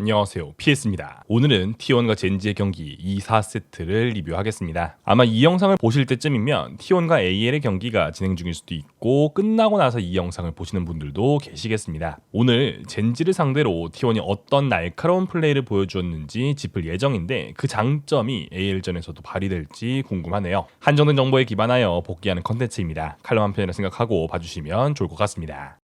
안녕하세요. PS입니다. 오늘은 T1과 젠지의 경기 2, 4세트를 리뷰하겠습니다. 아마 이 영상을 보실 때쯤이면 T1과 AL의 경기가 진행 중일 수도 있고 끝나고 나서 이 영상을 보시는 분들도 계시겠습니다. 오늘 젠지를 상대로 T1이 어떤 날카로운 플레이를 보여주었는지 짚을 예정인데 그 장점이 AL전에서도 발휘될지 궁금하네요. 한정된 정보에 기반하여 복귀하는 컨텐츠입니다. 칼럼 한 편이라 생각하고 봐주시면 좋을 것 같습니다.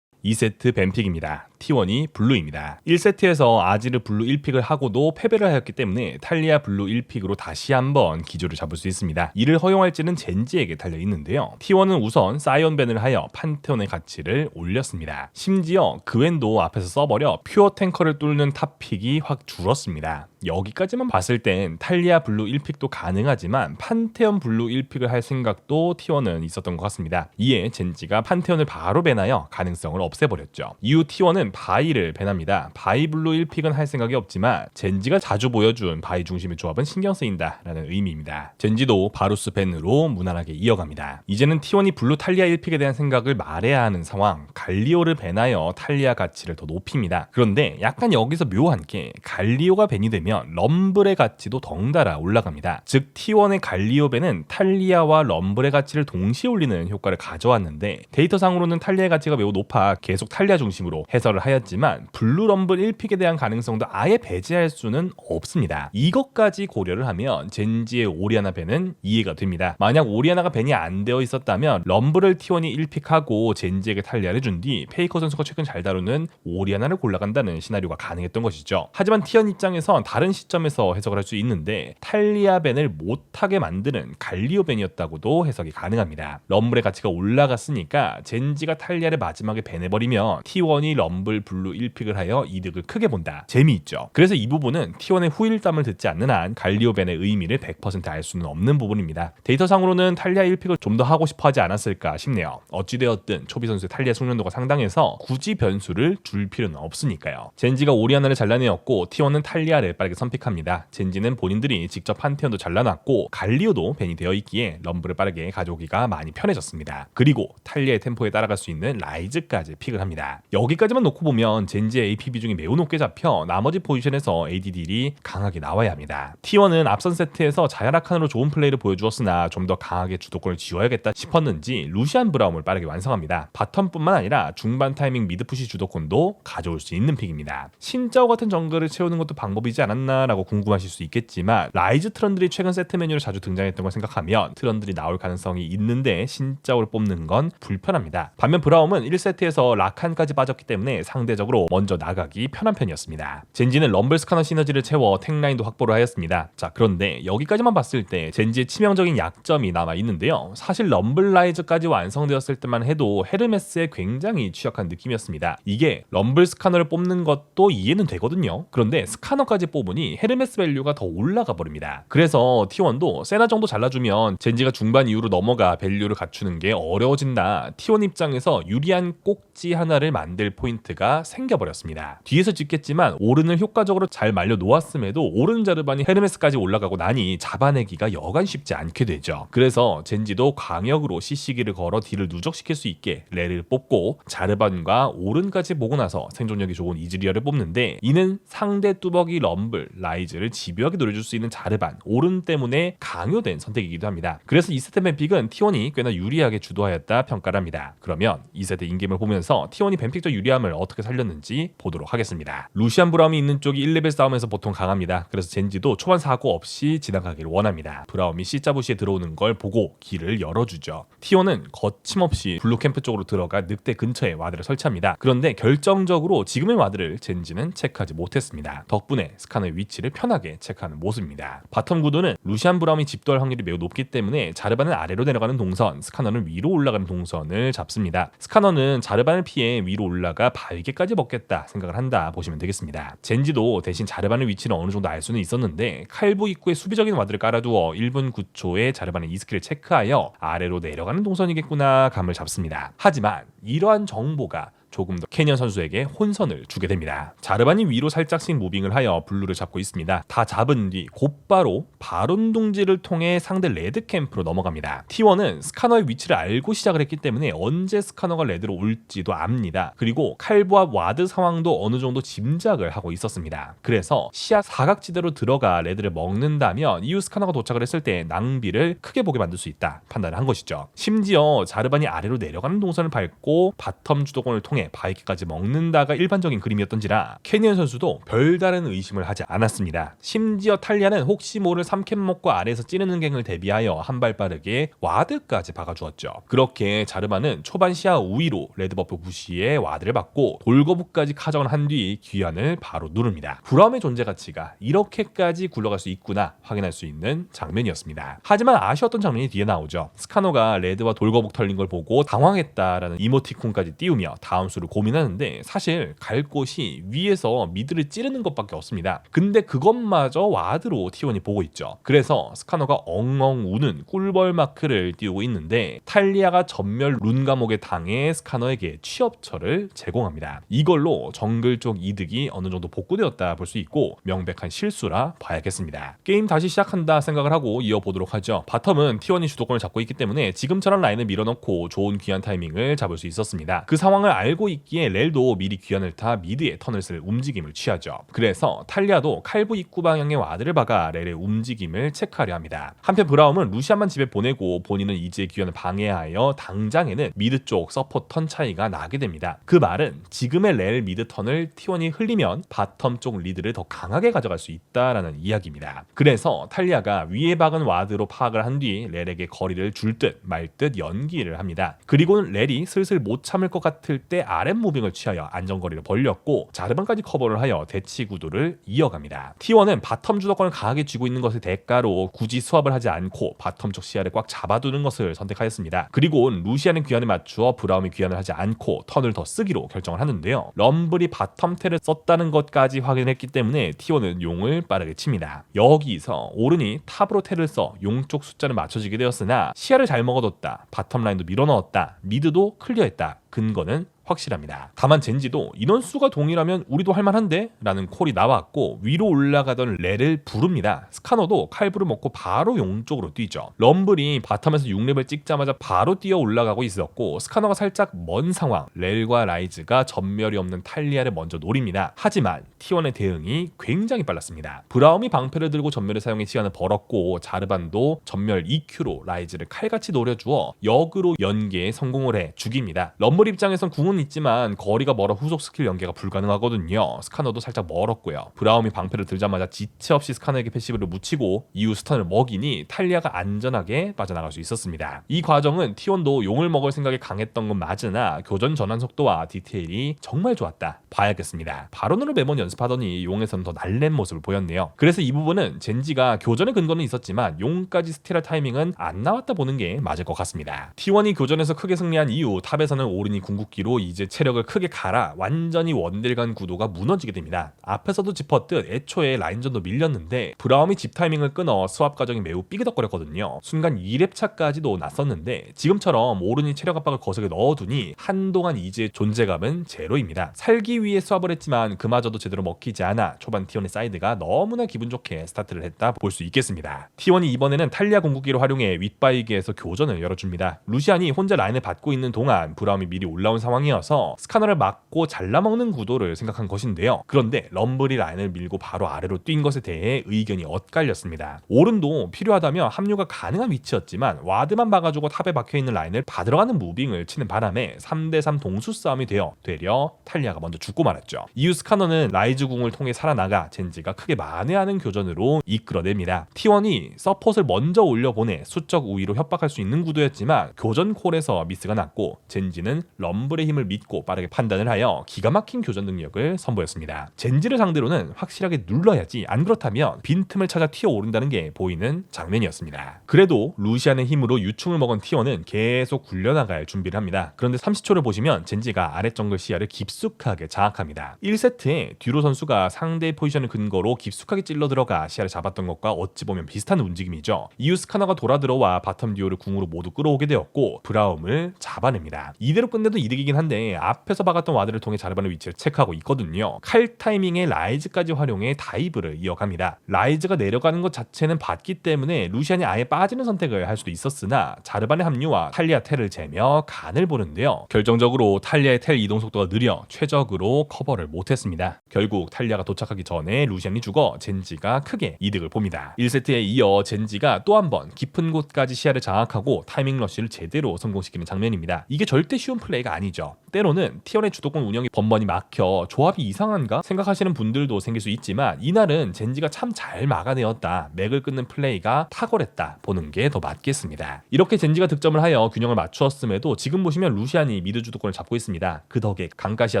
2세트 뱀픽입니다. T1이 블루입니다. 1세트에서 아지르 블루 1픽을 하고도 패배를 하였기 때문에 탈리아 블루 1픽으로 다시 한번 기조를 잡을 수 있습니다. 이를 허용할지는 젠지에게 달려 있는데요. T1은 우선 사이언 밴을 하여 판테온의 가치를 올렸습니다. 심지어 그웬도 앞에서 써버려 퓨어 탱커를 뚫는 탑픽이 확 줄었습니다. 여기까지만 봤을 땐 탈리아 블루 1픽도 가능하지만 판테온 블루 1픽을 할 생각도 T1은 있었던 것 같습니다. 이에 젠지가 판테온을 바로 밴하여 가능성을 없애버렸죠. 이후 T1은 바이를 밴합니다. 바이 블루 1픽은 할 생각이 없지만 젠지가 자주 보여준 바이 중심의 조합은 신경 쓰인다라는 의미입니다. 젠지도 바루스 밴으로 무난하게 이어갑니다. 이제는 T1이 블루 탈리아 1픽에 대한 생각을 말해야 하는 상황. 갈리오를 밴하여 탈리아 가치를 더 높입니다. 그런데 약간 여기서 묘한 게 갈리오가 밴이 되면 럼블의 가치도 덩달아 올라갑니다. 즉 T1의 갈리오 밴은 탈리아와 럼블의 가치를 동시에 올리는 효과를 가져왔는데 데이터상으로는 탈리아의 가치가 매우 높아 계속 탈리아 중심으로 해설을 하였지만 블루 럼블 1픽에 대한 가능성도 아예 배제할 수는 없습니다. 이것까지 고려를 하면 젠지의 오리아나 밴은 이해가 됩니다. 만약 오리아나가 밴이 안 되어 있었다면 럼블을 T1이 1픽하고 젠지에게 탈리아를 준뒤 페이커 선수가 최근 잘 다루는 오리아나를 골라간다는 시나리오가 가능했던 것이죠. 하지만 T1 입장에선 다른 시점에서 해석을 할 수 있는데 탈리아 밴을 못하게 만드는 갈리오 밴이었다고도 해석이 가능합니다. 럼블의 가치가 올라갔으니까 젠지가 탈리아를 마지막에 밴해버리면 T1이 럼블 블루 1픽을 하여 이득을 크게 본다. 재미있죠. 그래서 이 부분은 T1의 후일담을 듣지 않는 한 갈리오 밴의 의미를 100%알 수는 없는 부분입니다. 데이터상으로는 탈리아 1픽을 좀 더 하고 싶어 하지 않았을까 싶네요. 어찌되었든 초비 선수의 탈리아 숙련도가 상당해서 굳이 변수를 줄 필요는 없으니까요. 젠지가 오리아나를 잘라내었고 T1은 탈리아를 빠르게 선픽합니다. 젠지는 본인들이 직접 판테온도 잘라놨고 갈리오도 밴이 되어 있기에 럼블을 빠르게 가져오기가 많이 편해졌습니다. 그리고 탈리아의 템포에 따라갈 수 있는 라이즈까지 픽을 합니다. 여기까지만 놓고 보면 젠지의 AP 비중이 매우 높게 잡혀 나머지 포지션에서 ADD이 강하게 나와야 합니다. T1은 앞선 세트에서 자야라칸으로 좋은 플레이를 보여주었으나 좀 더 강하게 주도권을 쥐어야겠다 싶었는지 루시안 브라움을 빠르게 완성합니다. 바텀뿐만 아니라 중반 타이밍 미드푸시 주도권도 가져올 수 있는 픽입니다. 신짜오 같은 정글을 채우는 것도 방법이지 않았나 라고 궁금하실 수 있겠지만 라이즈 트런들이 최근 세트 메뉴로 자주 등장했던 걸 생각하면 트런들이 나올 가능성이 있는데 신짜오를 뽑는 건 불편합니다. 반면 브라움은 1세트에서 라칸까지 빠졌기 때문에 상대적으로 먼저 나가기 편한 편이었습니다. 젠지는 럼블 스카너 시너지를 채워 탱라인도 확보를 하였습니다. 자 그런데 여기까지만 봤을 때 젠지의 치명적인 약점이 남아 있는데요. 사실 럼블 라이즈까지 완성되었을 때만 해도 헤르메스에 굉장히 취약한 느낌이었습니다. 이게 럼블 스카너를 뽑는 것도 이해는 되거든요. 그런데 스카너까지 뽑 으니 헤르메스 밸류가 더 올라가 버립니다. 그래서 T1도 세나 정도 잘라주면 젠지가 중반 이후로 넘어가 밸류를 갖추는 게 어려워진다. T1 입장에서 유리한 꼭지 하나를 만들 포인트가 생겨버렸습니다. 뒤에서 짓겠지만 오른을 효과적으로 잘 말려 놓았음에도 오른 자르반이 헤르메스까지 올라가고 나니 잡아내기가 여간 쉽지 않게 되죠. 그래서 젠지도 광역으로 CC기를 걸어 딜을 누적시킬 수 있게 레를 뽑고 자르반과 오른까지 보고 나서 생존력이 좋은 이즈리아를 뽑는데 이는 상대 뚜벅이 럼블 라이즈를 집요하게 노려줄 수 있는 자르반 오른 때문에 강요된 선택이기도 합니다. 그래서 2세트 뱀픽은 T1이 꽤나 유리하게 주도하였다 평가를 합니다. 그러면 2세트 인게임을 보면서 T1이 뱀픽적 유리함을 어떻게 살렸는지 보도록 하겠습니다. 루시안 브라움이 있는 쪽이 1레벨 싸움에서 보통 강합니다. 그래서 젠지도 초반 사고 없이 지나가기를 원합니다. 브라움이 C자부시에 들어오는 걸 보고 길을 열어주죠. T1은 거침없이 블루 캠프 쪽으로 들어가 늑대 근처에 와드를 설치합니다. 그런데 결정적으로 지금의 와드를 젠지는 체크하지 못했습니다. 덕분에 스카 너의 위치를 편하게 체크하는 모습입니다. 바텀 구도는 루시안 브라움이 집도할 확률이 매우 높기 때문에 자르반은 아래로 내려가는 동선, 스카너는 위로 올라가는 동선을 잡습니다. 스카너는 자르반을 피해 위로 올라가 발개까지 먹겠다 생각을 한다 보시면 되겠습니다. 젠지도 대신 자르반의 위치는 어느 정도 알 수는 있었는데 칼부 입구에 수비적인 와드를 깔아두어 1분 9초에 자르반의 이 스킬을 체크하여 아래로 내려가는 동선이겠구나 감을 잡습니다. 하지만 이러한 정보가 조금 더 캐니언 선수에게 혼선을 주게 됩니다. 자르반이 위로 살짝씩 무빙을 하여 블루를 잡고 있습니다. 다 잡은 뒤 곧바로 바론 둥지를 통해 상대 레드 캠프로 넘어갑니다. T1은 스카너의 위치를 알고 시작을 했기 때문에 언제 스카너가 레드로 올지도 압니다. 그리고 칼부와 와드 상황도 어느 정도 짐작을 하고 있었습니다. 그래서 시야 사각지대로 들어가 레드를 먹는다면 이후 스카너가 도착을 했을 때 낭비를 크게 보게 만들 수 있다 판단을 한 것이죠. 심지어 자르반이 아래로 내려가는 동선을 밟고 바텀 주도권을 통해 바이크까지 먹는다가 일반적인 그림이었던지라 캐니언 선수도 별다른 의심을 하지 않았습니다. 심지어 탈리아는 혹시 모를 삼캠 먹고 아래에서 찌르는 갱을 대비하여 한 발 빠르게 와드까지 박아주었죠. 그렇게 자르반은 초반 시야 우위로 레드버프 부시에 와드를 받고 돌거북까지 카정을 한뒤 귀환을 바로 누릅니다. 브라움의 존재 가치가 이렇게까지 굴러갈 수 있구나 확인할 수 있는 장면이었습니다. 하지만 아쉬웠던 장면이 뒤에 나오죠. 스카노가 레드와 돌거북 털린 걸 보고 당황했다라는 이모티콘까지 띄우며 다음 수를 고민하는데 사실 갈 곳이 위에서 미드를 찌르는 것밖에 없습니다. 근데 그것마저 와드로 T1이 보고 있죠. 그래서 스카노가 엉엉 우는 꿀벌 마크를 띄우고 있는데 탈리아가 전멸 룬 감옥에 당해 스카너에게 취업처를 제공합니다. 이걸로 정글 쪽 이득이 어느 정도 복구되었다 볼 수 있고 명백한 실수라 봐야겠습니다. 게임 다시 시작한다 생각을 하고 이어보도록 하죠. 바텀은 T1이 주도권을 잡고 있기 때문에 지금처럼 라인을 밀어넣고 좋은 귀환 타이밍을 잡을 수 있었습니다. 그 상황을 알고 있기에 렐도 미리 귀환을 타 미드에 턴을 쓸 움직임을 취하죠. 그래서 탈리아도 칼부 입구 방향의 와드를 박아 렐의 움직임을 체크하려 합니다. 한편 브라움은 루시안만 집에 보내고 본인은 이제 귀환을 방해하여 당장에는 미드 쪽 서포 턴 차이가 나게 됩니다. 그 말은 지금의 렐 미드 턴을 T1이 흘리면 바텀 쪽 리드를 더 강하게 가져갈 수 있다라는 이야기입니다. 그래서 탈리아가 위에 박은 와드로 파악을 한 뒤 렐에게 거리를 줄 듯 말듯 연기를 합니다. 그리고는 렐이 슬슬 못 참을 것 같을 때 아랫 무빙을 취하여 안정거리를 벌렸고 자르반까지 커버를 하여 대치 구도를 이어갑니다. T1은 바텀 주도권을 강하게 쥐고 있는 것의 대가로 굳이 수합을 하지 않고 바텀 쪽 시야를 꽉 잡아두는 것을 선택하였습니다. 그리고 루시안의 귀환에 맞추어 브라움이 귀환을 하지 않고 턴을 더 쓰기로 결정을 하는데요. 럼블이 바텀 텔을 썼다는 것까지 확인했기 때문에 T1은 용을 빠르게 칩니다. 여기서 오른이 탑으로 텔을 써용 쪽 숫자를 맞춰지게 되었으나 시야를 잘 먹어뒀다. 바텀 라인도 밀어넣었다. 미드도 클리어했다. 근거는 확실합니다. 다만 젠지도 인원수가 동일하면 우리도 할만한데? 라는 콜이 나왔고 위로 올라가던 레를 부릅니다. 스카너도 칼부를 먹고 바로 용 쪽으로 뛰죠. 럼블이 바텀에서 6레벨 찍자마자 바로 뛰어 올라가고 있었고 스카너가 살짝 먼 상황 렐과 라이즈가 전멸이 없는 탈리아를 먼저 노립니다. 하지만 T1의 대응이 굉장히 빨랐습니다. 브라움이 방패를 들고 전멸을 사용해 시간을 벌었고 자르반도 전멸 EQ로 라이즈를 칼같이 노려주어 역으로 연계에 성공을 해 죽입니다. 럼블 입장에선 궁은 있지만 거리가 멀어 후속 스킬 연계가 불가능하거든요. 스카너도 살짝 멀었고요. 브라움이 방패를 들자마자 지체 없이 스카너에게 패시브를 묻히고 이후 스턴을 먹이니 탈리아가 안전하게 빠져나갈 수 있었습니다. 이 과정은 T1도 용을 먹을 생각이 강했던 건 맞으나 교전 전환 속도와 디테일이 정말 좋았다. 봐야겠습니다. 바론으로 매번 연습하더니 용에서는 더 날랜 모습을 보였네요. 그래서 이 부분은 젠지가 교전의 근거는 있었지만 용까지 스틸할 타이밍은 안 나왔다 보는 게 맞을 것 같습니다. T1이 교전에서 크게 승리한 이후 탑에서는 오른이 궁극기로 이제 체력을 크게 갈아 완전히 원딜간 구도가 무너지게 됩니다. 앞에서도 짚었듯 애초에 라인전도 밀렸는데 브라움이 집 타이밍을 끊어 스왑 과정이 매우 삐그덕거렸거든요. 순간 2렙 차까지도 났었는데 지금처럼 오른이 체력 압박을 거세게 넣어두니 한동안 이제 존재감은 제로입니다. 살기 위해 스왑을 했지만 그마저도 제대로 먹히지 않아 초반 T1의 사이드가 너무나 기분 좋게 스타트를 했다 볼 수 있겠습니다. T1이 이번에는 탈리아 궁극기를 활용해 윗바이기에서 교전을 열어줍니다. 루시안이 혼자 라인을 받고 있는 동안 브라움이 미리 올라온 상황이어서 스카너를 막고 잘라먹는 구도를 생각한 것인데요. 그런데 럼블이 라인을 밀고 바로 아래로 뛴 것에 대해 의견이 엇갈렸습니다. 오른도 필요하다면 합류가 가능한 위치였지만 와드만 박아주고 탑에 박혀있는 라인을 받으러 가는 무빙을 치는 바람에 3대3 동수 싸움이 되어 되려 탈리아가 먼저 죽고 말았죠. 이후 스카너는 라이즈 궁을 통해 살아나가 젠지가 크게 만회하는 교전으로 이끌어냅니다. T1이 서폿을 먼저 올려보내 수적 우위로 협박할 수 있는 구도였지만 교전 콜에서 미스가 났고 젠지는 럼블의 힘을 믿고 빠르게 판단을 하여 기가 막힌 교전 능력을 선보였습니다. 젠지를 상대로는 확실하게 눌러야지 안 그렇다면 빈틈을 찾아 튀어오른다는 게 보이는 장면이었습니다. 그래도 루시안의 힘으로 유충을 먹은 T1은 계속 굴려나갈 준비를 합니다. 그런데 30초를 보시면 젠지가 아래 정글 시야를 깊숙하게 장악합니다. 1세트에 듀로 선수가 상대의 포지션을 근거로 깊숙하게 찔러 들어가 시야를 잡았던 것과 어찌 보면 비슷한 움직임이죠. 이후 스카너가 돌아 들어와 바텀 듀오를 궁으로 모두 끌어오게 되었고 브라움을 잡아냅니다. 이대로 끝내도 이득이긴 한데 앞에서 박았던 와드를 통해 자르반의 위치를 체크하고 있거든요. 칼 타이밍에 라이즈까지 활용해 다이브를 이어갑니다. 라이즈가 내려가는 것 자체는 봤기 때문에 루시안이 아예 빠지는 선택을 할 수도 있었으나 자르반의 합류와 탈리아 텔을 재며 간을 보는데요. 결정적으로 탈리아의 텔 이동 속도가 느려 최적으로 커버를 못했습니다. 결국 탈리아가 도착하기 전에 루시안이 죽어 젠지가 크게 이득을 봅니다. 1세트에 이어 젠지가 또 한 번 깊은 곳까지 시야를 장악하고 타이밍 러쉬를 제대로 성공시키는 장면입니다. 이게 절대 쉬운 플레이가 아니죠. 때로는 티원의 주도권 운영이 번번이 막혀 조합이 이상한가 생각하시는 분들도 생길 수 있지만 이날은 젠지가 참 잘 막아내었다. 맥을 끊는 플레이가 탁월했다. 보는 게 더 맞겠습니다. 이렇게 젠지가 득점을 하여 균형을 맞추었음에도 지금 보시면 루시안이 미드 주도권을 잡고 있습니다. 그 덕에 강가시아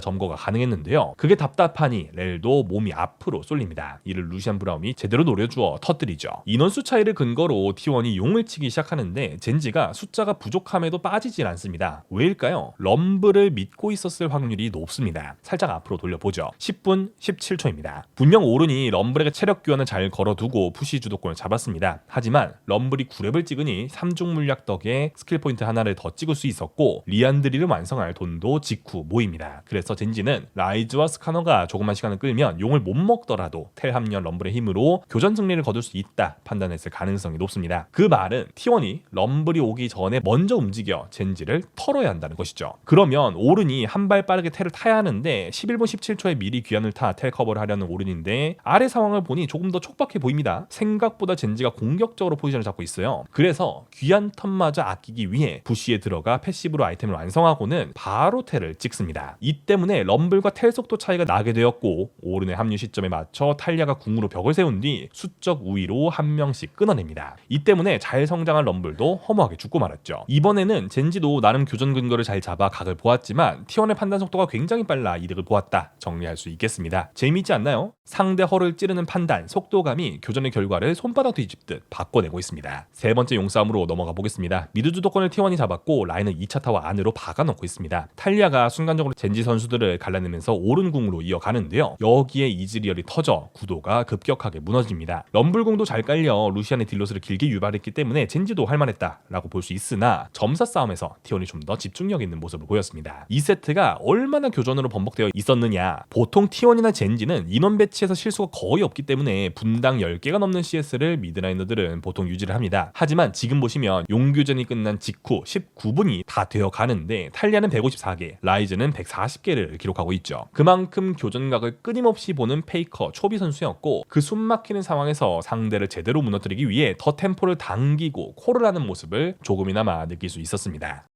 점거가 가능했는데요. 그게 답답하니 렐도 몸이 앞으로 쏠립니다. 이를 루시안 브라움이 제대로 노려주어 터뜨리죠. 인원수 차이를 근거로 T1이 용을 치기 시작하는데 젠지가 숫자가 부족함에도 빠지질 않습니다. 왜일까요? 럼블을 믿고 있었을 확률이 높습니다. 살짝 앞으로 돌려보죠. 10분 17초입니다. 분명 오른이 럼블에게 체력 교환을 잘 걸어두고 푸시 주도권을 잡았습니다. 하지만 럼블이 9렙을 찍으니 3중 물약 덕에 스킬 포인트 하나를 더 찍을 수 있었고 리안드리를 완성할 돈도 직후 모입니다. 그래서 젠지는 라이즈와 스카너가 조금만 시간을 끌면 용을 못 먹더라도 텔 합류 럼블의 힘으로 교전 승리를 거둘 수 있다 판단했을 가능성이 높습니다. 그 말은 T1이 럼블이 오기 전에 먼저 움직여 젠지를 털어야 한다는 것이죠. 그러면 오른이 한 발 빠르게 텔을 타야 하는데 11분 17초에 미리 귀환을 타 텔 커버를 하려는 오른인데 아래 상황을 보니 조금 더 촉박해 보입니다. 생각보다 젠지가 공격적으로 포지션을 잡고 있어요. 그래서 귀한 턴마저 아끼기 위해 부시에 들어가 패시브로 아이템을 완성하고는 바로 텔을 찍습니다. 이 때문에 럼블과 텔 속도 차이가 나게 되었고 오른의 합류 시점에 맞춰 탈리아가 궁으로 벽을 세운 뒤 수적 우위로 한 명씩 끊어냅니다. 이 때문에 잘 성장한 럼블도 허무하게 죽고 말았죠. 이번에는 젠지도 나름 교전 근거를 잘 잡아 각을 보았지만 T1의 판단 속도가 굉장히 빨라 이득을 보았다 정리할 수 있겠습니다. 재미있지 않나요? 상대 허를 찌르는 판단, 속도감이 교전의 결과를 손바닥 뒤집듯 바꿔내고 있습니다. 세 번째 용싸움으로 넘어가 보겠습니다. 미드 주도권을 T1이 잡았고 라인은 2차 타워 안으로 박아넣고 있습니다. 탈리아가 순간적으로 젠지 선수들을 갈라내면서 오른 궁으로 이어가는데요. 여기에 이즈리얼이 터져 구도가 급격하게 무너집니다. 럼블궁도 잘 깔려 루시안의 딜로스를 길게 유발했기 때문에 젠지도 할만했다라고 볼 수 있으나 점사 싸움에서 T1이 좀 더 집중력 있는 모습을 보였습니다. 이 세트가 얼마나 교전으로 번복되어 있었느냐 보통 T1이나 젠지는 인원 배치에서 실수가 거의 없기 때문에 분당 10개가 넘는 CS를 미드라이너들은 보통 유지를 합니다. 하지만 지금 보시면 용교전이 끝난 직후 19분이 다 되어 가는데 탈리아는 154개, 라이즈는 140개를 기록하고 있죠. 그만큼 교전각을 끊임없이 보는 페이커 초비 선수였고 그 숨막히는 상황에서 상대를 제대로 무너뜨리기 위해 더 템포를 당기고 콜을 하는 모습을 조금이나마 느낄 수 있었습니다.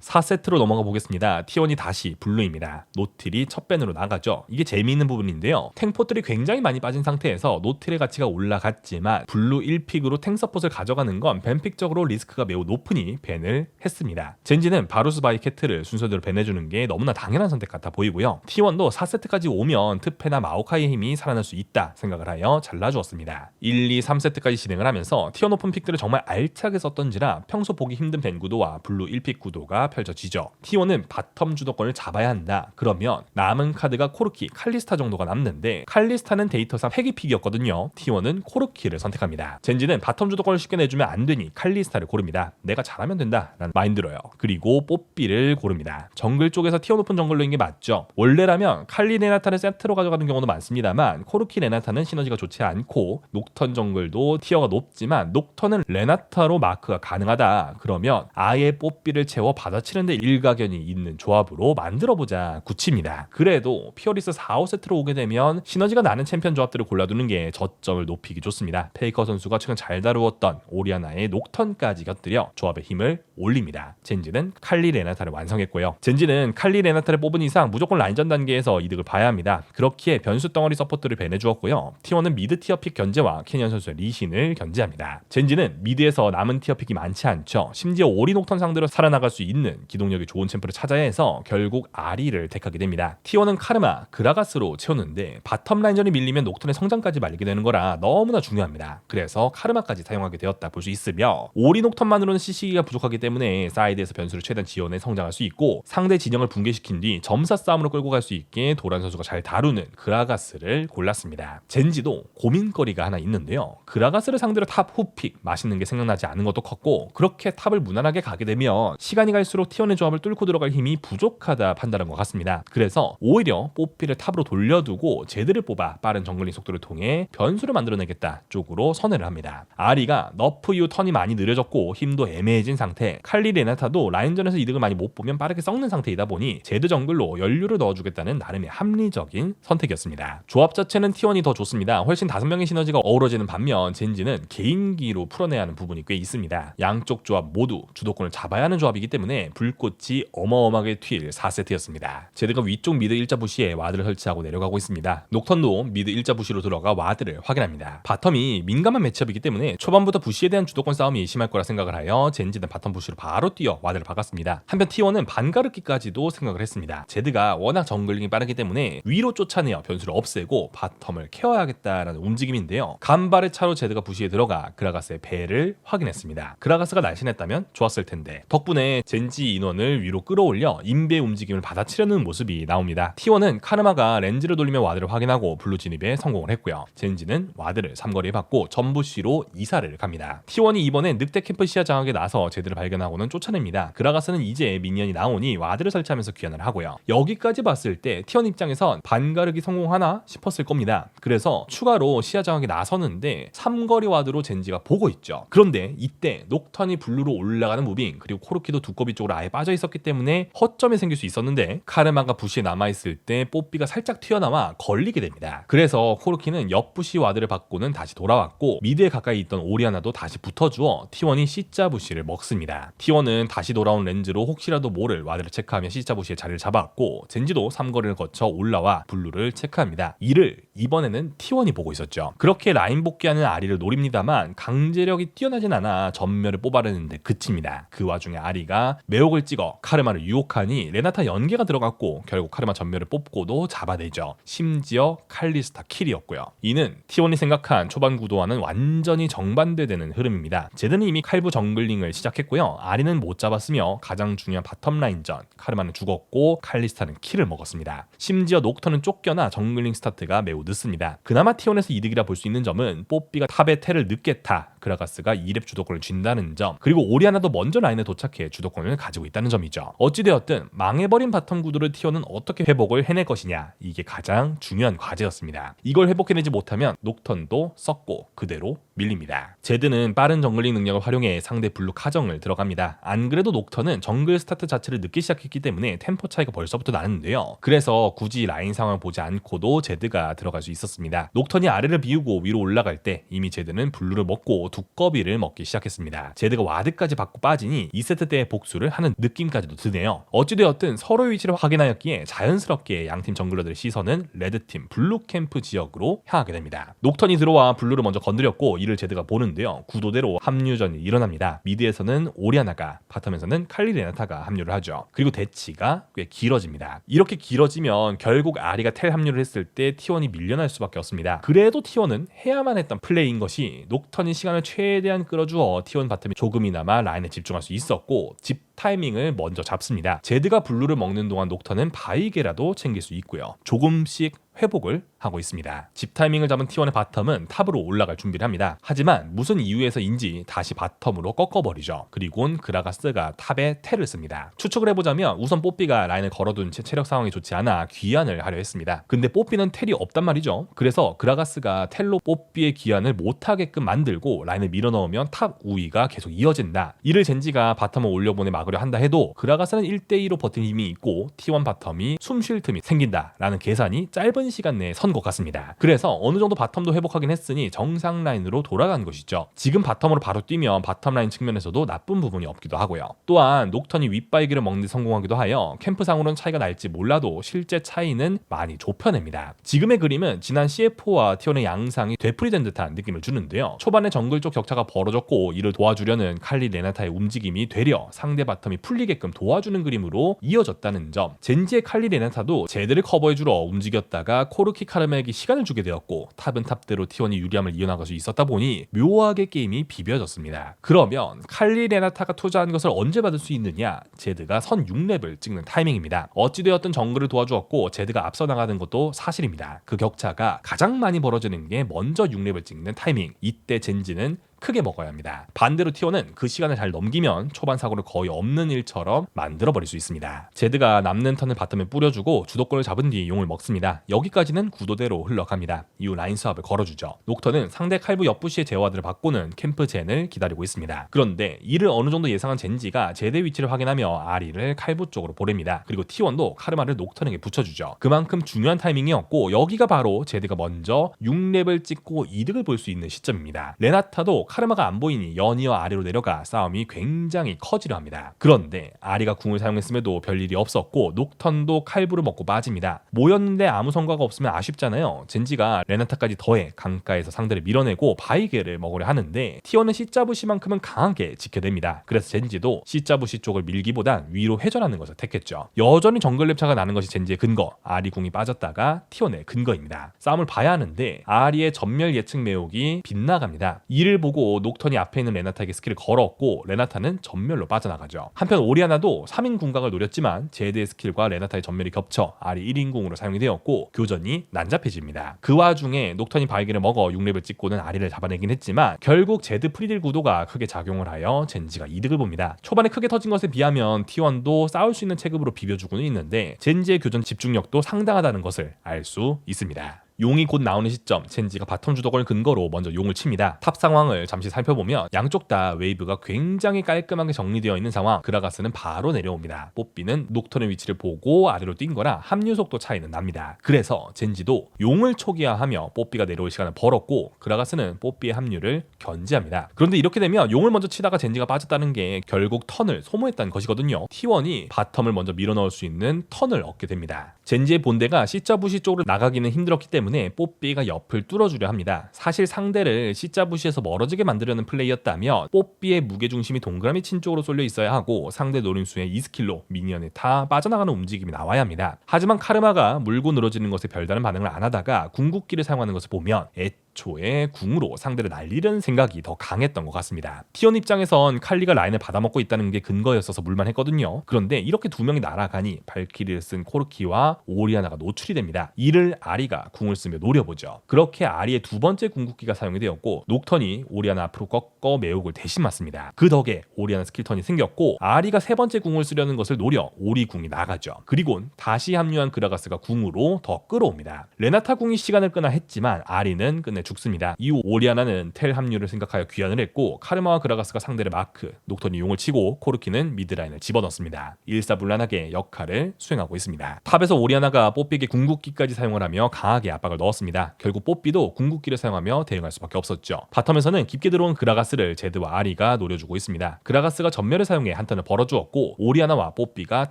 4세트로 넘어가 보겠습니다. T1이 다시 블루입니다. 노틸이 첫 밴으로 나가죠. 이게 재미있는 부분인데요. 탱포들이 굉장히 많이 빠진 상태에서 노틸의 가치가 올라갔지만 블루 1픽으로 탱 서폿을 가져가는 건 밴픽적으로 리스크가 매우 높으니 밴을 했습니다. 젠지는 바루스 바이 캐트를 순서대로 밴해주는 게 너무나 당연한 선택 같아 보이고요. T1도 4세트까지 오면 트페나 마오카이의 힘이 살아날 수 있다 생각을 하여 잘라주었습니다. 1, 2, 3세트까지 진행을 하면서 T1 오픈 픽들을 정말 알차게 썼던지라 평소 보기 힘든 밴 구도와 블루 1픽 구도가 펼쳐지죠. T1은 바텀 주도권을 잡아야 한다. 그러면 남은 카드가 코르키, 칼리스타 정도가 남는데 칼리스타는 데이터상 폐기픽이었거든요. T1은 코르키를 선택합니다. 젠지는 바텀 주도권을 쉽게 내주면 안 되니 칼리스타를 고릅니다. 내가 잘하면 된다 라는 마인드로요. 그리고 뽀삐를 고릅니다. 정글 쪽에서 T1 오픈 정글로인 게 맞죠. 원래라면 칼리 레나타를 세트로 가져가는 경우도 많습니다만 코르키 레나타는 시너지가 좋지 않고 녹턴 정글도 티어가 높지만 녹턴은 레나타로 마크가 가능하다. 그러면 아예 뽀삐를 채워 받아 치는데 일가견이 있는 조합으로 만들어보자 굳힙니다. 그래도 피어리스 4, 5세트로 오게 되면 시너지가 나는 챔피언 조합들을 골라두는 게 저점을 높이기 좋습니다. 페이커 선수가 최근 잘 다루었던 오리아나의 녹턴까지 곁들여 조합의 힘을 올립니다. 젠지는 칼리 레나타를 완성했고요. 젠지는 칼리 레나타를 뽑은 이상 무조건 라인전 단계에서 이득을 봐야 합니다. 그렇기에 변수 덩어리 서포트를 배내주었고요. T1은 미드 티어 픽 견제와 캐니언 선수의 리신을 견제합니다. 젠지는 미드에서 남은 티어 픽이 많지 않죠. 심지어 오리 녹턴 상대로 살아나갈 수 있는 있는 기동력이 좋은 챔프를 찾아야 해서 결국 아리를 택하게 됩니다. T1은 카르마, 그라가스로 채웠는데 바텀 라인전이 밀리면 녹턴의 성장까지 말리게 되는 거라 너무나 중요합니다. 그래서 카르마까지 사용하게 되었다 볼 수 있으며 오리 녹턴만으로는 CC기가 부족하기 때문에 사이드에서 변수를 최대한 지원해 성장할 수 있고 상대 진영을 붕괴시킨 뒤 점사 싸움으로 끌고 갈 수 있게 도란 선수가 잘 다루는 그라가스를 골랐습니다. 젠지도 고민거리가 하나 있는데요. 그라가스를 상대로 탑 후픽 맛있는 게 생각나지 않은 것도 컸고 그렇게 탑을 무난하게 가게 되면 시간이 갈수록 티원의 조합을 뚫고 들어갈 힘이 부족하다 판단한 것 같습니다. 그래서 오히려 뽀삐를 탑으로 돌려두고 제드를 뽑아 빠른 정글링 속도를 통해 변수를 만들어내겠다 쪽으로 선회를 합니다. 아리가 너프 이후 턴이 많이 느려졌고 힘도 애매해진 상태 칼리 레나타도 라인전에서 이득을 많이 못 보면 빠르게 썩는 상태이다 보니 제드 정글로 연료를 넣어주겠다는 나름의 합리적인 선택이었습니다. 조합 자체는 T1이 더 좋습니다. 훨씬 다섯 명의 시너지가 어우러지는 반면 젠지는 개인기로 풀어내야 하는 부분이 꽤 있습니다. 양쪽 조합 모두 주도권을 잡아야 하는 조합이기 때문에 불꽃이 어마어마하게 튈 4세트였습니다. 제드가 위쪽 미드 일자 부시에 와드를 설치하고 내려가고 있습니다. 녹턴도 미드 일자 부시로 들어가 와드를 확인합니다. 바텀이 민감한 매치업이기 때문에 초반부터 부시에 대한 주도권 싸움이 심할 거라 생각을 하여 젠지는 바텀 부시로 바로 뛰어 와드를 박았습니다. 한편 T1은 반가르기까지도 생각을 했습니다. 제드가 워낙 정글링이 빠르기 때문에 위로 쫓아내어 변수를 없애고 바텀을 케어해야겠다라는 움직임인데요. 간발의 차로 제드가 부시에 들어가 그라가스의 배를 확인했습니다. 그라가스가 날씬했다면 좋았을 텐데 덕분에 젠지 인원을 위로 끌어올려 인베 움직임을 받아치려는 모습이 나옵니다. T1은 카르마가 렌즈를 돌리며 와드를 확인하고 블루 진입에 성공을 했고요. 젠지는 와드를 삼거리에 받고 전부시로 이사를 갑니다. T1이 이번에 늑대 캠프 시야 장악에 나서 제드를 발견하고는 쫓아냅니다. 그라가스는 이제 미니언이 나오니 와드를 설치하면서 귀환을 하고요. 여기까지 봤을 때 T1 입장에선 반가르기 성공하나 싶었을 겁니다. 그래서 추가로 시야 장악에 나서는데 삼거리 와드로 젠지가 보고 있죠. 그런데 이때 녹턴이 블루로 올라가는 무빙 그리고 코르키도 두꺼비 쪽으로 아예 빠져 있었기 때문에 허점이 생길 수 있었는데 카르마가 부시에 남아 있을 때 뽀삐가 살짝 튀어나와 걸리게 됩니다. 그래서 코르키는 옆 부시 와드를 받고는 다시 돌아왔고 미드에 가까이 있던 오리아나도 다시 붙어주어 T1이 C자 부시를 먹습니다. T1은 다시 돌아온 렌즈로 혹시라도 모를 와드를 체크하며 C자 부시의 자리를 잡았고 젠지도 삼거리를 거쳐 올라와 블루를 체크합니다. 이를 이번에는 T1이 보고 있었죠. 그렇게 라인 복귀하는 아리를 노립니다만 강제력이 뛰어나진 않아 전멸을 뽑아내는데 그칩니다. 그 와중에 아리가 매혹을 찍어 카르마를 유혹하니 레나타 연계가 들어갔고 결국 카르마 전멸을 뽑고도 잡아내죠. 심지어 칼리스타 킬이었고요. 이는 T1이 생각한 초반 구도와는 완전히 정반대되는 흐름입니다. 제드는 이미 칼부 정글링을 시작했고요. 아리는 못 잡았으며 가장 중요한 바텀 라인전 카르마는 죽었고 칼리스타는 킬을 먹었습니다. 심지어 녹턴은 쫓겨나 정글링 스타트가 매우 늦습니다. 그나마 T1에서 이득이라 볼 수 있는 점은 뽀삐가 탑의 텔을 늦게 타 그라가스가 2렙 주도권을 쥔다는 점 그리고 오리아나도 먼저 라인에 도착해 주도권을 가지고 있다는 점이죠. 어찌되었든 망해버린 바텀 구도를 T1은 어떻게 회복을 해낼 것이냐 이게 가장 중요한 과제였습니다. 이걸 회복해내지 못하면 녹턴도 썩고 그대로 밀립니다. 제드는 빠른 정글링 능력을 활용해 상대 블루 카정을 들어갑니다. 안 그래도 녹턴은 정글 스타트 자체를 늦게 시작했기 때문에 템포 차이가 벌써부터 나는데요. 그래서 굳이 라인 상황을 보지 않고도 제드가 들어갈 수 있었습니다. 녹턴이 아래를 비우고 위로 올라갈 때 이미 제드는 블루를 먹고 두꺼비를 먹기 시작했습니다. 제드가 와드까지 받고 빠지니 2세트 때의 복수를 하는 느낌까지도 드네요. 어찌되었든 서로의 위치를 확인하였기에 자연스럽게 양팀 정글러들의 시선은 레드팀 블루 캠프 지역으로 향하게 됩니다. 녹턴이 들어와 블루를 먼저 건드렸고 이를 제드가 보는데요. 구도대로 합류전이 일어납니다. 미드에서는 오리아나가 바텀에서는 칼리 레나타가 합류를 하죠. 그리고 대치가 꽤 길어집니다. 이렇게 길어지면 결국 아리가 텔 합류를 했을 때 T1이 밀려날 수밖에 없습니다. 그래도 T1은 해야만 했던 플레이인 것이 녹턴이 시간을 최대한 끌어주어 T1 바텀이 조금이나마 라인에 집중할 수 있었고 집 타이밍을 먼저 잡습니다. 제드가 블루를 먹는 동안 녹턴은 바이게라도 챙길 수 있고요. 조금씩 회복을 하고 있습니다. 집 타이밍을 잡은 T1의 바텀은 탑으로 올라갈 준비를 합니다. 하지만 무슨 이유에서인지 다시 바텀으로 꺾어버리죠. 그리곤 그라가스가 탑에 텔을 씁니다. 추측을 해보자면 우선 뽀삐가 라인을 걸어둔 채 체력 상황이 좋지 않아 귀환을 하려 했습니다. 근데 뽀삐는 텔이 없단 말이죠. 그래서 그라가스가 텔로 뽀삐의 귀환을 못하게끔 만들고 라인을 밀어넣으면 탑 우위가 계속 이어진다. 이를 젠지가 바텀을 올려보내 막으려 한다 해도 그라가스는 1대2로 버틴 힘이 있고 T1 바텀이 숨 쉴 틈이 생긴다라는 계산이 짧은 시간 내에 선 선것 같습니다. 그래서 어느 정도 바텀도 회복하긴 했으니 정상 라인으로 돌아간 것이죠. 지금 바텀으로 바로 뛰면 바텀 라인 측면에서도 나쁜 부분이 없기도 하고요. 또한 녹턴이 윗바이기를 먹는 데 성공하기도 하여 캠프상으로는 차이가 날지 몰라도 실제 차이는 많이 좁혀냅니다. 지금의 그림은 지난 CF4와 티온의 양상이 되풀이된 듯한 느낌을 주는데요. 초반에 정글 쪽 격차가 벌어졌고 이를 도와주려는 칼리 레나타의 움직임이 되려 상대 바텀이 풀리게끔 도와주는 그림으로 이어졌다는 점. 젠지의 칼리 레나타도 제드를 커버해주러 움직였다가 코르키 카 르메에게 시간을 주게 되었고 탑은 탑대로 T1이 유리함을 이어나갈 수 있었다 보니 묘하게 게임이 비벼졌습니다. 그러면 칼리 레나타가 투자한 것을 언제 받을 수 있느냐? 제드가 선 6렙을 찍는 타이밍입니다. 어찌되었든 정글을 도와주었고 제드가 앞서 나가는 것도 사실입니다. 그 격차가 가장 많이 벌어지는 게 먼저 6렙을 찍는 타이밍. 이때 젠지는 크게 먹어야 합니다. 반대로 티오는 그 시간을 잘 넘기면 초반 사고를 거의 없는 일처럼 만들어 버릴 수 있습니다. 제드가 남는 턴을 바텀에 뿌려주고 주도권을 잡은 뒤 용을 먹습니다. 여기까지는 구도대로 흘러갑니다. 이후 라인 수합을 걸어주죠. 녹턴은 상대 칼부 옆부시의 제어와드를 바꾸는 캠프 젠을 기다리고 있습니다. 그런데 이를 어느 정도 예상한 젠지가 제드 위치를 확인하며 아리를 칼부 쪽으로 보냅니다. 그리고 T1도 카르마를 녹턴에게 붙여주죠. 그만큼 중요한 타이밍이었고 여기가 바로 제드가 먼저 6렙을 찍고 이득을 볼 수 있는 시점입니다. 레나타도 카르마가 안 보이니 연이어 아래로 내려가 싸움이 굉장히 커지려 합니다. 그런데 아리가 궁을 사용했음에도 별일이 없었고 녹턴도 칼부를 먹고 빠집니다. 모였는데 아무 성과가 없으면 아쉽잖아요. 젠지가 레나타까지 더해 강가에서 상대를 밀어내고 바이게를 먹으려 하는데 티어는 시자부시만큼은 강하게 지켜냅니다. 그래서 젠지도 시자부시 쪽을 밀기보단 위로 회전하는 것을 택했죠. 여전히 정글 랩차가 나는 것이 젠지의 근거. 아리 궁이 빠졌다가 티원의 근거입니다. 싸움을 봐야 하는데 아리의 전멸 예측 매혹이 빗나갑니다. 이를 보고 보고 녹턴이 앞에 있는 레나타에게 스킬을 걸었고 레나타는 전멸로 빠져나가죠. 한편 오리아나도 3인 궁각을 노렸지만 제드의 스킬과 레나타의 전멸이 겹쳐 알이 1인 궁으로 사용이 되었고 교전이 난잡해집니다. 그 와중에 녹턴이 발기를 먹어 6렙을 찍고는 아리를 잡아내긴 했지만 결국 제드 프리딜 구도가 크게 작용을 하여 젠지가 이득을 봅니다. 초반에 크게 터진 것에 비하면 T1도 싸울 수 있는 체급으로 비벼주고는 있는데 젠지의 교전 집중력도 상당하다는 것을 알 수 있습니다. 용이 곧 나오는 시점 젠지가 바텀 주도권을 근거로 먼저 용을 칩니다. 탑 상황을 잠시 살펴보면 양쪽 다 웨이브가 굉장히 깔끔하게 정리되어 있는 상황 그라가스는 바로 내려옵니다. 뽀삐는 녹턴의 위치를 보고 아래로 뛴 거라 합류 속도 차이는 납니다. 그래서 젠지도 용을 초기화하며 뽀삐가 내려올 시간을 벌었고 그라가스는 뽀삐의 합류를 견제합니다. 그런데 이렇게 되면 용을 먼저 치다가 젠지가 빠졌다는 게 결국 턴을 소모했다는 것이거든요. T1이 바텀을 먼저 밀어넣을 수 있는 턴을 얻게 됩니다. 젠지의 본대가 C자 부시 쪽으로 나가기는 힘들었기 때문에 때문에 뽀삐가 옆을 뚫어주려 합니다. 사실 상대를 C자부시에서 멀어지게 만들려는 플레이였다면 뽀삐의 무게중심이 동그라미 친 쪽으로 쏠려 있어야 하고 상대 노림수의 2스킬로 미니언이 다 빠져나가는 움직임이 나와야 합니다. 하지만 카르마가 물고 늘어지는 것에 별다른 반응을 안 하다가 궁극기를 사용하는 것을 보면 애 초에 궁으로 상대를 날리려는 생각이 더 강했던 것 같습니다. 티온 입장에선 칼리가 라인을 받아먹고 있다는 게 근거였어서 물만했거든요. 그런데 이렇게 두 명이 날아가니 발키리를 쓴 코르키와 오리아나가 노출이 됩니다. 이를 아리가 궁을 쓰며 노려보죠. 그렇게 아리의 두 번째 궁극기가 사용이 되었고 녹턴이 오리아나 앞으로 꺾어 매혹을 대신 맞습니다. 그 덕에 오리아나 스킬턴이 생겼고 아리가 세 번째 궁을 쓰려는 것을 노려 오리 궁이 나가죠. 그리곤 다시 합류한 그라가스가 궁으로 더 끌어옵니다. 레나타 궁이 시간을 끄나 했지만 아리는 끝내 죽습니다. 이후 오리아나는 텔 합류를 생각하여 귀환을 했고 카르마와 그라가스가 상대를 마크, 녹턴이 용을 치고 코르키는 미드라인을 집어넣습니다. 일사불란하게 역할을 수행하고 있습니다. 탑에서 오리아나가 뽀삐에게 궁극기까지 사용을 하며 강하게 압박을 넣었습니다. 결국 뽀삐도 궁극기를 사용하며 대응할 수밖에 없었죠. 바텀에서는 깊게 들어온 그라가스를 제드와 아리가 노려주고 있습니다. 그라가스가 전멸을 사용해 한 턴을 벌어주었고 오리아나와 뽀삐가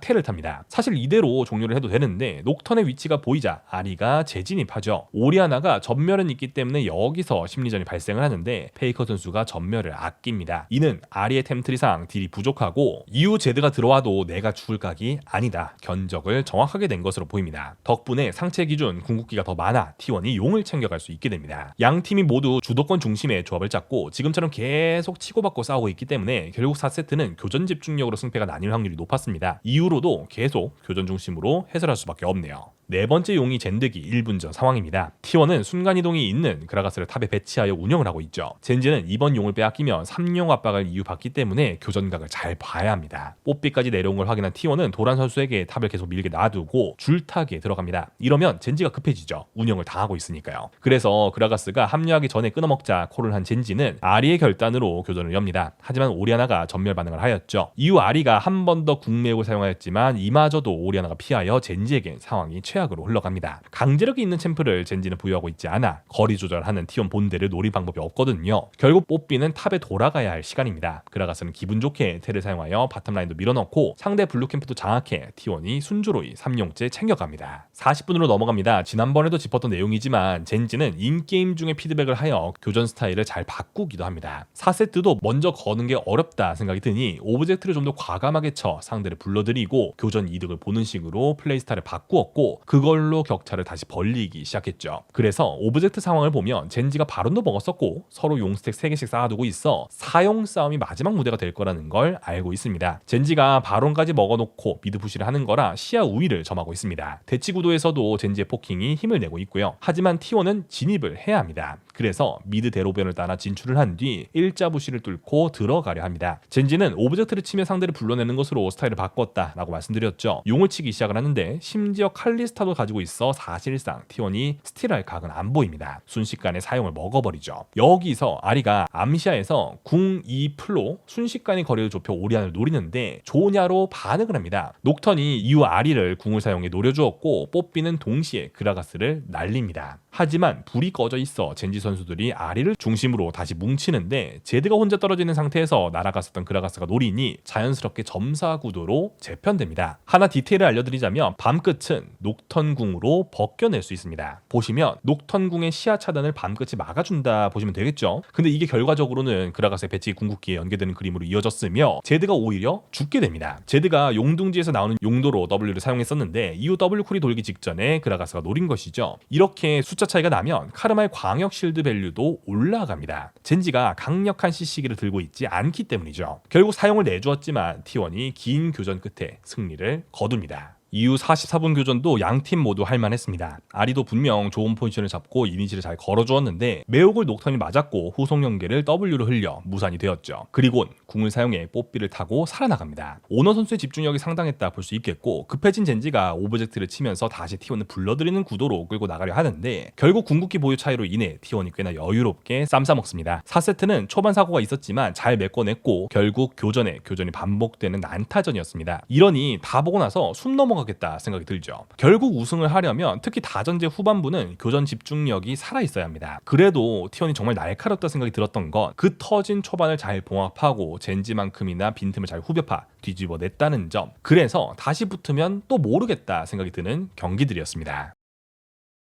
텔을 탑니다. 사실 이대로 종료를 해도 되는데 녹턴의 위치가 보이자 아리가 재진입하죠. 오리아나가 전멸은 있기 때문에 여기서 심리전이 발생을 하는데 페이커 선수가 전멸을 아낍니다. 이는 아리의 템트리상 딜이 부족하고 이후 제드가 들어와도 내가 죽을 각이 아니다. 견적을 정확하게 낸 것으로 보입니다. 덕분에 상체 기준 궁극기가 더 많아 T1이 용을 챙겨갈 수 있게 됩니다. 양 팀이 모두 주도권 중심의 조합을 짰고 지금처럼 계속 치고받고 싸우고 있기 때문에 결국 4세트는 교전 집중력으로 승패가 나뉠 확률이 높았습니다. 이후로도 계속 교전 중심으로 해설할 수밖에 없네요. 네 번째 용이 젠드기 1분 전 상황입니다. T1은 순간이동이 있는 그라가스를 탑에 배치하여 운영을 하고 있죠. 젠지는 이번 용을 빼앗기면 3용 압박을 이유 받기 때문에 교전각을 잘 봐야 합니다. 뽀삐까지 내려온 걸 확인한 T1은 도란 선수에게 탑을 계속 밀게 놔두고 줄타기에 들어갑니다. 이러면 젠지가 급해지죠. 운영을 당하고 있으니까요. 그래서 그라가스가 합류하기 전에 끊어먹자 콜을 한 젠지는 아리의 결단으로 교전을 엽니다. 하지만 오리아나가 전멸 반응을 하였죠. 이후 아리가 한 번 더 궁매혹을 사용하였지만 이마저도 오리아나가 피하여 젠지에겐 상황이 최 최악으로 흘러갑니다. 강제력이 있는 챔프를 젠지는 부여하고 있지 않아 거리 조절하는 T1 본대를 노릴 방법이 없거든요. 결국 뽀삐는 탑에 돌아가야 할 시간입니다. 그라가스는 기분 좋게 텔을 사용하여 바텀라인도 밀어넣고 상대 블루캠프도 장악해 T1이 순조로이 3용째 챙겨갑니다. 40분으로 넘어갑니다. 지난번에도 짚었던 내용이지만 젠지는 인게임 중에 피드백을 하여 교전 스타일을 잘 바꾸기도 합니다. 4세트도 먼저 거는 게 어렵다 생각이 드니 오브젝트를 좀 더 과감하게 쳐 상대를 불러들이고 교전 이득을 보는 식으로 플레이 스타일을 바꾸었고 그걸로 격차를 다시 벌리기 시작했죠. 그래서 오브젝트 상황을 보면 젠지가 바론도 먹었었고 서로 용스택 3개씩 쌓아두고 있어 사용 싸움이 마지막 무대가 될 거라는 걸 알고 있습니다. 젠지가 바론까지 먹어놓고 미드 푸시를 하는 거라 시야 우위를 점하고 있습니다. 대치 구도에서도 젠지의 포킹이 힘을 내고 있고요. 하지만 T1은 진입을 해야 합니다. 그래서 미드 대로변을 따라 진출을 한 뒤 일자 부시를 뚫고 들어가려 합니다. 젠지는 오브젝트를 치며 상대를 불러내는 것으로 스타일을 바꿨다라고 말씀드렸죠. 용을 치기 시작을 하는데 심지어 칼리스타도 가지고 있어 사실상 T1이 스틸할 각은 안 보입니다. 순식간에 사용을 먹어버리죠. 여기서 아리가 암시아에서 궁 2풀로 순식간에 거리를 좁혀 오리안을 노리는데 조냐로 반응을 합니다. 녹턴이 이후 아리를 궁을 사용해 노려주었고 뽀삐는 동시에 그라가스를 날립니다. 하지만 불이 꺼져 있어 젠지 선수들이 아리를 중심으로 다시 뭉치는데 제드가 혼자 떨어지는 상태에서 날아갔었던 그라가스가 노리니 자연스럽게 점사 구도로 재편됩니다. 하나 디테일을 알려드리자면 밤 끝은 녹턴궁으로 벗겨낼 수 있습니다. 보시면 녹턴궁의 시야 차단을 밤 끝이 막아준다 보시면 되겠죠. 근데 이게 결과적으로는 그라가스의 배치 궁극기에 연계되는 그림으로 이어졌으며 제드가 오히려 죽게 됩니다. 제드가 용둥지에서 나오는 용도로 W를 사용했었는데 이후 W 쿨이 돌기 직전에 그라가스가 노린 것이죠. 이렇게 숫자 차이가 나면 카르마의 광역 실드 밸류도 올라갑니다. 젠지가 강력한 CC기를 들고 있지 않기 때문이죠. 결국 사용을 내주었지만 T1이 긴 교전 끝에 승리를 거둡니다. 이후 44분 교전도 양팀 모두 할만했습니다. 아리도 분명 좋은 포지션을 잡고 이니지를 잘 걸어주었는데 매혹을 녹턴이 맞았고 후속 연계를 W로 흘려 무산이 되었죠. 그리곤 궁을 사용해 뽀삐를 타고 살아나갑니다. 오너 선수의 집중력이 상당했다 볼 수 있겠고 급해진 젠지가 오브젝트를 치면서 다시 T1을 불러들이는 구도로 끌고 나가려 하는데 결국 궁극기 보유 차이로 인해 T1이 꽤나 여유롭게 쌈 싸먹습니다. 4세트는 초반 사고가 있었지만 잘 메꿔냈고 결국 교전에 교전이 반복되는 난타전이었습니다. 이러니 다 보고 나서 숨 넘어 가겠다 생각이 들죠. 결국 우승을 하려면 특히 다전제 후반부는 교전 집중력이 살아 있어야 합니다. 그래도 T1이 정말 날카롭다 생각이 들었던 건 그 터진 초반을 잘 봉합하고 젠지만큼이나 빈틈을 잘 후벼파 뒤집어냈다는 점. 그래서 다시 붙으면 또 모르겠다 생각이 드는 경기들이었습니다.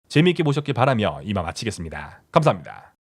재미있게 보셨길 바라며 이만 마치겠습니다. 감사합니다.